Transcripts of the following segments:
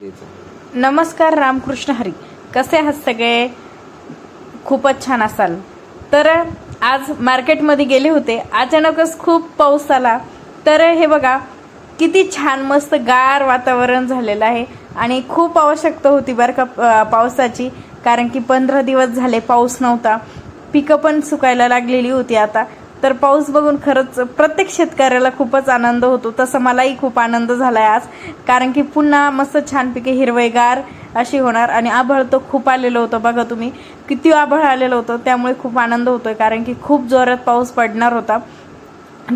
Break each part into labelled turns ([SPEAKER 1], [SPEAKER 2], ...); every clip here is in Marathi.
[SPEAKER 1] नमस्कार रामकृष्ण हरी. कसे आहात सगळे? खूपच छान असाल. तर आज मार्केटमध्ये गेले होते. अचानकच खूप पाऊस आला. तर हे बघा किती छान मस्त गार वातावरण झालेलं आहे. आणि खूप आवश्यकता होती बरं का पावसाची. कारण की पंधरा दिवस झाले पाऊस नव्हता. पिकं पण सुकायला लागलेली होती आता. तर पाऊस बघून खरंच प्रत्येक शेतकऱ्याला खूपच आनंद होतो. तसं मलाही खूप आनंद झालाय आज. कारण की पुन्हा मस्त छान पिके हिरवेगार अशी होणार. आणि आभळ तो खूप आलेलं होतं बघा तुम्ही. किती आभळ आलेलं होतं त्यामुळे खूप आनंद होतोय. कारण की खूप जोरात पाऊस पडणार होता.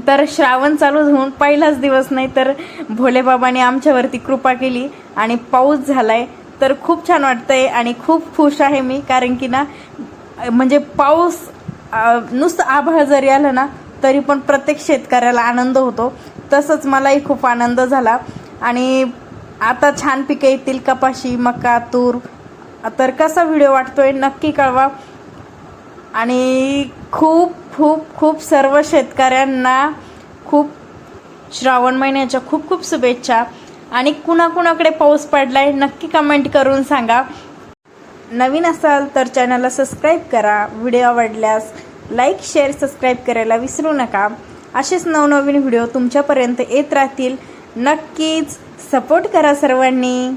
[SPEAKER 1] तर श्रावण चालू होऊन पहिलाच दिवस नाही तर भोलेबाबाने आमच्यावरती कृपा केली आणि पाऊस झालाय. तर खूप छान वाटतंय आणि खूप खुश आहे मी. कारण की ना म्हणजे पाऊस नुसतं आभाळ जरी आलं ना तरी पण प्रत्येक शेतकऱ्याला आनंद होतो. तसंच मलाही खूप आनंद झाला. आणि आता छान पिके येतील कपाशी मका तूर. तर कसा व्हिडिओ वाटतोय नक्की कळवा. आणि खूप खूप खूप सर्व शेतकऱ्यांना खूप श्रावण महिन्याच्या खूप खूप शुभेच्छा. आणि कुणाकुणाकडे पाऊस पडलाय नक्की कमेंट करून सांगा. नवीन असाल तर चॅनलला सबस्क्राईब करा. व्हिडिओ आवडल्यास लाईक शेअर सबस्क्राईब करायला विसरू नका. असेच नवनवीन व्हिडिओ तुमच्यापर्यंत येत राहतील. नक्कीच सपोर्ट करा सर्वांनी.